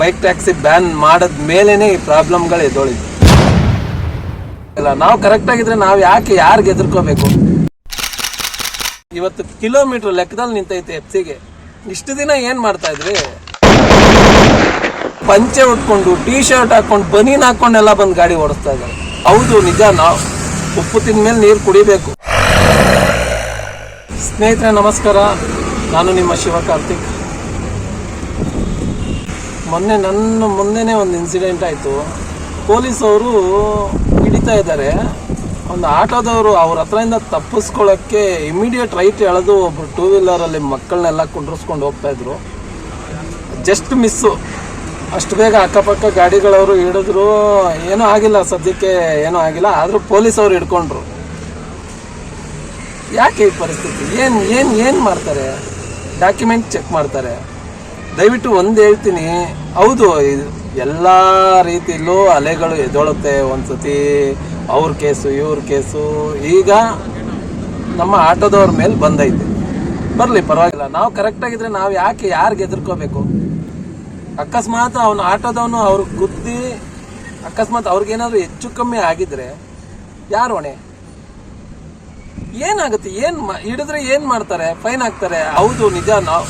Bike taxi ban ಮಾಡದ ಮೇಲೇನೆ ಈ ಪ್ರಾಬ್ಲಮ್ಗಳು ಎದ್ದೊಳಿತು ಇಲ್ಲ, ನಾವು ಕರೆಕ್ಟ್ ಆಗಿದ್ರೆ ನಾವು ಯಾಕೆ ಯಾರಿಗೆ ಎದುರ್ಕೋಬೇಕು ಇವತ್ತು ಕಿಲೋಮೀಟರ್ ಲೆಕ್ಕದಲ್ಲಿ ನಿಂತೈತೆ ಎಫ್ಸಿಗೆ ಇಷ್ಟು ದಿನ ಏನ್ ಮಾಡ್ತಾ ಇದ್ರಿ? ಪಂಚೆ ಉಟ್ಕೊಂಡು ಟೀ ಶರ್ಟ್ ಹಾಕೊಂಡು, ಬನೀನ್ ಹಾಕೊಂಡೆಲ್ಲ ಬಂದು ಗಾಡಿ ಓಡಿಸ್ತಾ ಇದ್ದಾರೆ. ಹೌದು, ನಿಜ, ನಾವು ಉಪ್ಪು ತಿಂದ್ಮೇಲೆ ನೀರು ಕುಡಿಬೇಕು. ಸ್ನೇಹಿತರೆ, ನಮಸ್ಕಾರ. ನಾನು ನಿಮ್ಮ ಶಿವ ಕಾರ್ತಿಕ್ ಮೊನ್ನೆ ನನ್ನ ಮುಂದೆನೇ ಒಂದು ಇನ್ಸಿಡೆಂಟ್ ಆಯಿತು. ಪೊಲೀಸ್ ಅವರು ಹಿಡಿತಾ ಇದ್ದಾರೆ. ಒಂದು ಆಟೋದವರು ಅವ್ರ ಹತ್ರದಿಂದ ತಪ್ಪಿಸ್ಕೊಳ್ಳೋಕ್ಕೆ ಇಮಿಡಿಯೇಟ್ ರೈಟ್ ಎಳೆದು ಒಬ್ರು ಟೂ ವೀಲರಲ್ಲಿ ಮಕ್ಕಳನ್ನೆಲ್ಲ ಕುಂಡ್ರಿಸ್ಕೊಂಡು ಹೋಗ್ತಾ ಇದ್ರು. ಜಸ್ಟ್ ಮಿಸ್ಸು ಅಷ್ಟು ಬೇಗ ಅಕ್ಕಪಕ್ಕ ಗಾಡಿಗಳವರು ಹಿಡಿದ್ರು. ಏನೂ ಆಗಿಲ್ಲ ಸದ್ಯಕ್ಕೆ, ಏನೂ ಆಗಿಲ್ಲ. ಆದರೂ ಪೊಲೀಸ್ ಅವರು ಹಿಡ್ಕೊಂಡ್ರು. ಯಾಕೆ ಈ ಪರಿಸ್ಥಿತಿ? ಏನು ಏನು ಏನು ಮಾಡ್ತಾರೆ? ಡಾಕ್ಯುಮೆಂಟ್ ಚೆಕ್ ಮಾಡ್ತಾರೆ. ದಯವಿಟ್ಟು ಒಂದು ಹೇಳ್ತೀನಿ. ಹೌದು ಎಲ್ಲ ರೀತಿಯಲ್ಲೂ ಅಲೆಗಳು ಎದೊಳುತ್ತೆ ಒಂದು ಸತಿ ಅವ್ರ ಕೇಸು, ಇವ್ರ ಕೇಸು. ಈಗ ನಮ್ಮ ಆಟೋದವ್ರ ಮೇಲೆ ಬಂದೈತೆ. ಬರಲಿ, ಪರವಾಗಿಲ್ಲ. ನಾವು ಕರೆಕ್ಟಾಗಿದ್ರೆ ನಾವು ಯಾಕೆ ಯಾರಿಗೆ ಎದುರ್ಕೋಬೇಕು? ಅಕಸ್ಮಾತ್ ಅವನು ಆಟೋದವನು ಅವ್ರು ಗುದ್ದಿ, ಅಕಸ್ಮಾತ್ ಅವ್ರಿಗೇನಾದ್ರೂ ಹೆಚ್ಚು ಕಮ್ಮಿ ಆಗಿದ್ರೆ ಯಾರು ಹೊಣೆ? ಏನಾಗುತ್ತೆ? ಏನು ಹಿಡಿದ್ರೆ ಏನು ಮಾಡ್ತಾರೆ? ಫೈನ್ ಹಾಕ್ತಾರೆ? ಹೌದು, ನಿಜ. ನಾವು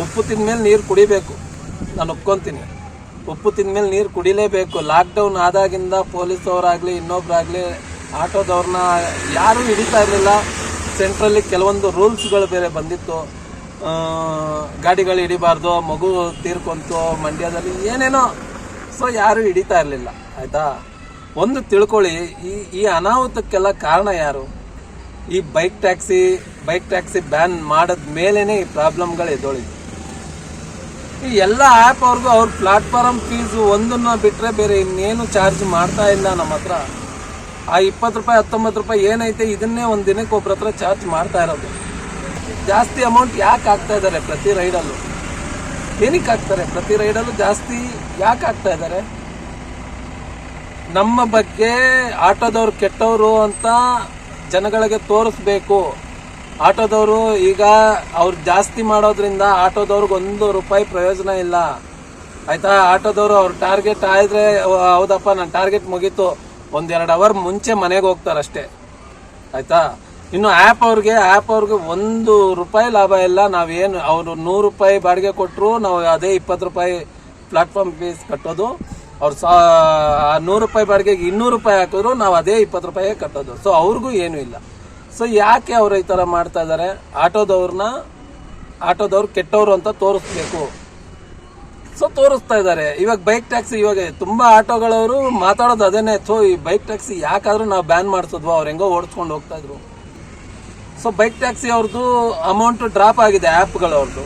ಉಪ್ಪು ತಿಂದ್ಮೇಲೆ ನೀರು ಕುಡಿಬೇಕು. ನಾನು ಒಪ್ಕೊಂತೀನಿ. ಉಪ್ಪು ತಿಂದ್ಮೇಲೆ ನೀರು ಕುಡಿಲೇಬೇಕು. ಲಾಕ್ಡೌನ್ ಆದಾಗಿಂದ ಪೊಲೀಸ್ ಅವರಾಗ್ಲಿ ಇನ್ನೊಬ್ರಾಗ್ಲಿ ಆಟೋದವ್ರನ್ನ ಯಾರೂ ಹಿಡಿತಾ ಇರಲಿಲ್ಲ. ಸೆಂಟ್ರಲ್ಲಿ ಕೆಲವೊಂದು ರೂಲ್ಸ್ಗಳು ಬೇರೆ ಬಂದಿತ್ತು. ಗಾಡಿಗಳು ಹಿಡಿಬಾರ್ದು, ಮಗು ತೀರ್ಕೊಂತು, ಮಂಡ್ಯದಲ್ಲಿ ಏನೇನೋ. ಸೊ ಯಾರೂ ಹಿಡಿತಾ ಇರಲಿಲ್ಲ. ಆಯಿತಾ? ಒಂದು ತಿಳ್ಕೊಳ್ಳಿ, ಈ ಈ ಅನಾಹುತಕ್ಕೆಲ್ಲ ಕಾರಣ ಯಾರು? ಈ bike taxi bike taxi ban ಮಾಡಿದ ಮೇಲೇ ಈ ಪ್ರಾಬ್ಲಮ್ಗಳು ಎದ್ದೊಳಿತು ಈ ಎಲ್ಲ ಆ್ಯಪ್ ಅವ್ರಿಗೂ ಅವ್ರ ಪ್ಲಾಟ್ಫಾರ್ಮ್ ಫೀಸು ಒಂದನ್ನ ಬಿಟ್ಟರೆ ಬೇರೆ ಇನ್ನೇನು ಚಾರ್ಜ್ ಮಾಡ್ತಾ ಇಲ್ಲ ನಮ್ಮ ಹತ್ರ. ಆ ಇಪ್ಪತ್ತು ರೂಪಾಯಿ, ಹತ್ತೊಂಬತ್ತು ರೂಪಾಯಿ ಏನೈತೆ ಇದನ್ನೇ ಒಂದು ದಿನಕ್ಕೆ ಒಬ್ಬರ ಹತ್ರ ಚಾರ್ಜ್ ಮಾಡ್ತಾ ಇರೋದು. ಜಾಸ್ತಿ ಅಮೌಂಟ್ ಯಾಕೆ ಹಾಕ್ತಾ ಇದ್ದಾರೆ ಪ್ರತಿ ರೈಡಲ್ಲೂ ಏನಕ್ಕೆ ಹಾಕ್ತಾರೆ? ಪ್ರತಿ ರೈಡಲ್ಲೂ ಜಾಸ್ತಿ ಯಾಕೆ ಹಾಕ್ತಾ ಇದ್ದಾರೆ ನಮ್ಮ ಬಗ್ಗೆ ಆಟೋದವ್ರು ಕೆಟ್ಟವರು ಅಂತ ಜನಗಳಿಗೆ ತೋರಿಸ್ಬೇಕು. ಆಟೋದವರು ಈಗ ಅವ್ರು ಜಾಸ್ತಿ ಮಾಡೋದ್ರಿಂದ ಆಟೋದವ್ರಿಗೆ ಒಂದು ರೂಪಾಯಿ ಪ್ರಯೋಜನ ಇಲ್ಲ. ಆಯ್ತಾ? ಆಟೋದವರು ಅವ್ರ ಟಾರ್ಗೆಟ್ ಆದ್ರೆ ಹೌದಪ್ಪ ನನ್ನ ಟಾರ್ಗೆಟ್ ಮುಗೀತು. ಒಂದೆರಡು ಅವರ್ ಮುಂಚೆ ಮನೆಗೆ ಹೋಗ್ತಾರಷ್ಟೇ. ಆಯ್ತಾ? ಇನ್ನು ಆ್ಯಪ್ ಅವ್ರಿಗೆ ಆ್ಯಪ್ ಅವ್ರಿಗೆ ಒಂದು ರೂಪಾಯಿ ಲಾಭ ಇಲ್ಲ. ನಾವೇನು ಅವರು ನೂರು ರೂಪಾಯಿ ಬಾಡಿಗೆ ಕೊಟ್ಟರು ನಾವು ಅದೇ ಇಪ್ಪತ್ತು ರೂಪಾಯಿ ಪ್ಲಾಟ್ಫಾರ್ಮ್ ಫೀಸ್ ಕಟ್ಟೋದು. ಅವ್ರು ಸಾ ನೂರು ರೂಪಾಯಿ ಬಾಡಿಗೆಗೆ ಇನ್ನೂರು ರೂಪಾಯಿ ಹಾಕಿದ್ರು ನಾವು ಅದೇ ಇಪ್ಪತ್ತು ರೂಪಾಯಿಗೆ ಕಟ್ಟೋದು. ಸೊ ಅವ್ರಿಗೂ ಏನೂ ಇಲ್ಲ. ಸೊ ಯಾಕೆ ಅವರು ಈ ಥರ ಮಾಡ್ತಾ ಇದ್ದಾರೆ ಆಟೋದವ್ರನ್ನ ಆಟೋದವ್ರು ಕೆಟ್ಟವರು ಅಂತ ತೋರಿಸ್ಬೇಕು. ಸೊ ತೋರಿಸ್ತಾ ಇದ್ದಾರೆ ಇವಾಗ ಬೈಕ್ ಟ್ಯಾಕ್ಸಿ ಇವಾಗ ತುಂಬಾ ಆಟೋಗಳವರು ಮಾತಾಡೋದು ಅದೇನೆ. ಸೊ ಈ ಬೈಕ್ ಟ್ಯಾಕ್ಸಿ ಯಾಕಾದ್ರೂ ನಾವು ಬ್ಯಾನ್ ಮಾಡಿಸಿದ್ವು? ಅವ್ರು ಹೆಂಗೋ ಓಡಿಸ್ಕೊಂಡು ಹೋಗ್ತಾ ಇದ್ರು. ಸೊ ಬೈಕ್ ಟ್ಯಾಕ್ಸಿ ಅವ್ರದ್ದು ಅಮೌಂಟ್ ಡ್ರಾಪ್ ಆಗಿದೆ ಆ್ಯಪ್ಗಳವ್ರದ್ದು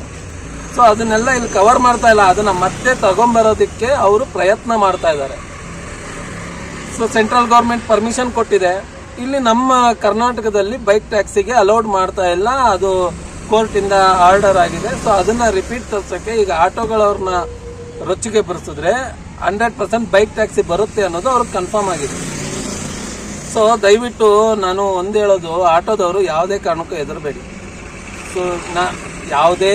ಸೊ ಅದನ್ನೆಲ್ಲ ಇಲ್ಲಿ ಕವರ್ ಮಾಡ್ತಾ ಇಲ್ಲ. ಅದನ್ನ ಮತ್ತೆ ತಗೊಂಬರೋದಕ್ಕೆ ಅವರು ಪ್ರಯತ್ನ ಮಾಡ್ತಾ ಇದ್ದಾರೆ ಸೊ ಸೆಂಟ್ರಲ್ ಗೌರ್ಮೆಂಟ್ ಪರ್ಮಿಷನ್ ಕೊಟ್ಟಿದೆ. ಇಲ್ಲಿ ನಮ್ಮ ಕರ್ನಾಟಕದಲ್ಲಿ ಬೈಕ್ ಟ್ಯಾಕ್ಸಿಗೆ ಅಲೌಡ್ ಮಾಡ್ತಾ ಇಲ್ಲ. ಅದು ಕೋರ್ಟಿಂದ ಆರ್ಡರ್ ಆಗಿದೆ. ಸೊ ಅದನ್ನ ರಿಪೀಟ್ ತರ್ಸೋಕ್ಕೆ ಈಗ ಆಟೋಗಳವ್ರನ್ನ ರೊಚ್ಚಿಗೆ ಬರ್ಸಿದ್ರೆ ಹಂಡ್ರೆಡ್ ಪರ್ಸೆಂಟ್ ಬೈಕ್ ಟ್ಯಾಕ್ಸಿ ಬರುತ್ತೆ ಅನ್ನೋದು ಅವ್ರಿಗೆ ಕನ್ಫರ್ಮ್ ಆಗಿದೆ. ಸೊ ದಯವಿಟ್ಟು ನಾನು ಒಂದು ಹೇಳೋದು, ಆಟೋದವರು ಯಾವುದೇ ಕಾರಣಕ್ಕೂ ಹೆದರಬೇಡಿ. ಸೊ ನಾ ಯಾವುದೇ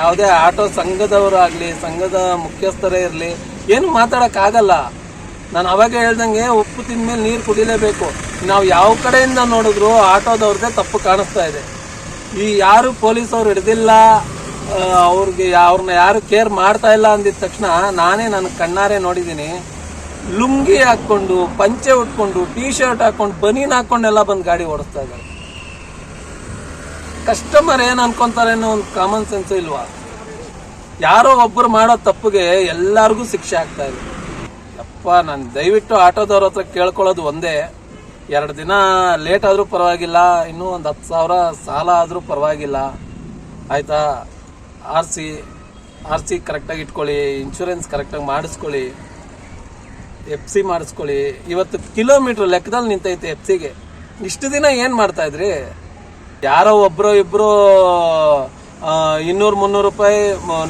ಯಾವುದೇ ಆಟೋ ಸಂಘದವರಾಗಲಿ, ಸಂಘದ ಮುಖ್ಯಸ್ಥರೇ ಇರಲಿ, ಏನು ಮಾತಾಡೋಕ್ಕಾಗಲ್ಲ. ನಾನು ಅವಾಗ ಹೇಳ್ದಂಗೆ ಉಪ್ಪು ತಿಂದ್ಮೇಲೆ ನೀರು ಕುಡಿಲೇಬೇಕು. ನಾವು ಯಾವ ಕಡೆಯಿಂದ ನೋಡಿದ್ರು ಆಟೋದವ್ರದ್ದೇ ತಪ್ಪು ಕಾಣಿಸ್ತಾ ಇದೆ. ಈ ಯಾರು ಪೊಲೀಸವ್ರು ಹಿಡ್ದಿಲ್ಲ ಅವ್ರಿಗೆ ಅವ್ರನ್ನ ಯಾರು ಕೇರ್ ಮಾಡ್ತಾ ಇಲ್ಲ ಅಂದಿದ ತಕ್ಷಣ ನಾನೇ ನನ್ನ ಕಣ್ಣಾರೆ ನೋಡಿದ್ದೀನಿ. ಲುಂಗಿ ಹಾಕ್ಕೊಂಡು, ಪಂಚೆ ಉಟ್ಕೊಂಡು ಟೀ ಶರ್ಟ್ ಹಾಕೊಂಡು ಬನೀನ್ ಹಾಕ್ಕೊಂಡೆಲ್ಲ ಬಂದು ಗಾಡಿ ಓಡಿಸ್ತಾ ಇದ್ದಾರೆ. ಕಸ್ಟಮರ್ ಏನು ಅನ್ಕೊಂತಾರೆ ಅನ್ನೋ ಒಂದು ಕಾಮನ್ ಸೆನ್ಸ್ ಇಲ್ವಾ? ಯಾರೋ ಒಬ್ಬರು ಮಾಡೋ ತಪ್ಪಿಗೆ ಎಲ್ಲರಿಗೂ ಶಿಕ್ಷೆ ಆಗ್ತಾ ಇದೆ. ನಾನು ದಯವಿಟ್ಟು ಆಟೋದವ್ರ ಹತ್ರ ಕೇಳ್ಕೊಳ್ಳೋದು ಒಂದೇ. ಎರಡು ದಿನ ಲೇಟ್ ಆದರೂ ಪರವಾಗಿಲ್ಲ, ಇನ್ನೂ ಒಂದು ಹತ್ತು ಸಾವಿರ ಸಾಲ ಆದರೂ ಪರವಾಗಿಲ್ಲ. ಆಯಿತಾ? ಆರ್ ಸಿ ಆರ್ ಸಿ ಕರೆಕ್ಟಾಗಿ ಇಟ್ಕೊಳ್ಳಿ ಇನ್ಶೂರೆನ್ಸ್ ಕರೆಕ್ಟಾಗಿ ಮಾಡಿಸ್ಕೊಳ್ಳಿ ಎಫ್ ಸಿ ಮಾಡಿಸ್ಕೊಳ್ಳಿ. ಇವತ್ತು ಕಿಲೋಮೀಟ್ರ್ ಲೆಕ್ಕದಲ್ಲಿ ನಿಂತೈತೆ ಎಫ್ ಸಿಗೆ ಇಷ್ಟು ದಿನ ಏನು ಮಾಡ್ತಾ ಇದ್ರಿ? ಯಾರೋ ಒಬ್ಬರು ಇಬ್ಬರು ಇನ್ನೂರು ಮುನ್ನೂರು ರೂಪಾಯಿ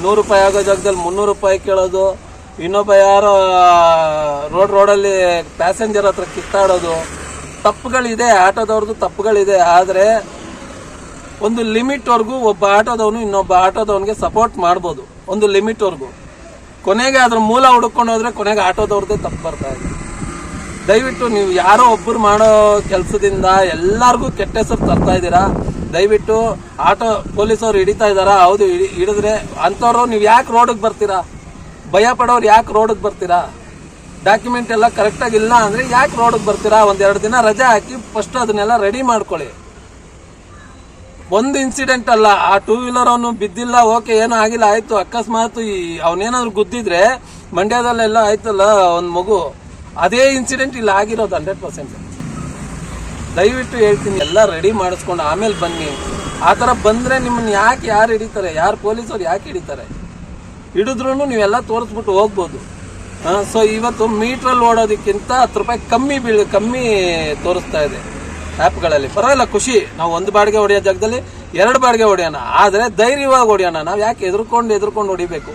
ನೂರು ರೂಪಾಯಿ ಆಗೋ ಜಾಗದಲ್ಲಿ ಮುನ್ನೂರು ರೂಪಾಯಿ ಕೇಳೋದು ಇನ್ನೊಬ್ಬ ಯಾರೋ ರೋಡ್ ರೋಡಲ್ಲಿ ಪ್ಯಾಸೆಂಜರ್ ಹತ್ರ ಕಿತ್ತಾಡೋದು. ತಪ್ಪುಗಳಿದೆ ಆಟೋದವ್ರದ್ದು ತಪ್ಪುಗಳಿದೆ, ಆದರೆ ಒಂದು ಲಿಮಿಟ್ವರೆಗೂ ಒಬ್ಬ ಆಟೋದವನು ಇನ್ನೊಬ್ಬ ಆಟೋದವನಿಗೆ ಸಪೋರ್ಟ್ ಮಾಡ್ಬೋದು. ಒಂದು ಲಿಮಿಟ್ವರೆಗೂ ಕೊನೆಗೆ ಅದ್ರ ಮೂಲ ಹುಡುಕೊಂಡು ಹೋದರೆ ಕೊನೆಗೆ ಆಟೋದವ್ರದ್ದೇ ತಪ್ಪು ಬರ್ತಾ ಇದೆ. ದಯವಿಟ್ಟು ನೀವು ಯಾರೋ ಒಬ್ಬರು ಮಾಡೋ ಕೆಲಸದಿಂದ ಎಲ್ಲರಿಗೂ ಕೆಟ್ಟ ಹೆಸರು ತರ್ತಾ ಇದ್ದೀರಾ? ದಯವಿಟ್ಟು ಆಟೋ ಪೊಲೀಸವ್ರು ಹಿಡಿತಾ ಇದ್ದಾರಾ? ಹೌದು, ಹಿಡಿ- ಹಿಡಿದ್ರೆ ಅಂಥವ್ರು ನೀವು ಯಾಕೆ ರೋಡಿಗೆ ಬರ್ತೀರಾ? ಭಯ ಪಡೋರು ಯಾಕೆ ರೋಡಿಗೆ ಬರ್ತೀರಾ? ಡಾಕ್ಯುಮೆಂಟ್ ಎಲ್ಲ ಕರೆಕ್ಟಾಗಿ ಇಲ್ಲ ಅಂದರೆ ಯಾಕೆ ರೋಡಿಗೆ ಬರ್ತೀರಾ? ಒಂದೆರಡು ದಿನ ರಜೆ ಹಾಕಿ ಫಸ್ಟ್ ಅದನ್ನೆಲ್ಲ ರೆಡಿ ಮಾಡ್ಕೊಳ್ಳಿ. ಒಂದು ಇನ್ಸಿಡೆಂಟ್ ಅಲ್ಲ, ಆ ಟೂ ವೀಲರ್ ಅವನು ಬಿದ್ದಿಲ್ಲ ಓಕೆ ಏನೋ ಆಗಿಲ್ಲ, ಆಯ್ತು. ಅಕಸ್ಮಾತ್ ಈ ಅವನೇನಾದ್ರು ಗುದ್ದಿದ್ರೆ ಮಂಡ್ಯದಲ್ಲೆಲ್ಲ ಆಯ್ತಲ್ಲ ಒಂದು ಮಗು? ಅದೇ ಇನ್ಸಿಡೆಂಟ್ ಇಲ್ಲಿ ಆಗಿರೋದು ಹಂಡ್ರೆಡ್ ಪರ್ಸೆಂಟ್ ದಯವಿಟ್ಟು ಹೇಳ್ತೀನಿ, ಎಲ್ಲ ರೆಡಿ ಮಾಡಿಸ್ಕೊಂಡು ಆಮೇಲೆ ಬನ್ನಿ. ಆ ಥರ ಬಂದರೆ ನಿಮ್ಮನ್ನು ಯಾಕೆ ಯಾರು ಹಿಡಿತಾರೆ? ಯಾರು ಪೊಲೀಸವ್ರು ಯಾಕೆ ಹಿಡಿತಾರೆ? ಹಿಡಿದ್ರು ನೀವೆಲ್ಲ ತೋರಿಸ್ಬಿಟ್ಟು ಹೋಗ್ಬೋದು. ಸೊ ಇವತ್ತು ಮೀಟ್ರಲ್ಲಿ ಓಡೋದಕ್ಕಿಂತ ಹತ್ತು ರೂಪಾಯಿ ಕಮ್ಮಿ ಬೀಳ್, ಕಮ್ಮಿ ತೋರಿಸ್ತಾ ಇದೆ ಆ್ಯಪ್ಗಳಲ್ಲಿ ಪರವಾಗಿಲ್ಲ, ಖುಷಿ. ನಾವು ಒಂದು ಬಾಡಿಗೆ ಹೊಡೆಯೋ ಜಾಗದಲ್ಲಿ ಎರಡು ಬಾಡಿಗೆ ಹೊಡೆಯೋಣ. ಆದರೆ ಧೈರ್ಯವಾಗಿ ಹೊಡೆಯೋಣ. ನಾವು ಯಾಕೆ ಎದುರ್ಕೊಂಡು ಎದುರ್ಕೊಂಡು ಹೊಡಿಬೇಕು?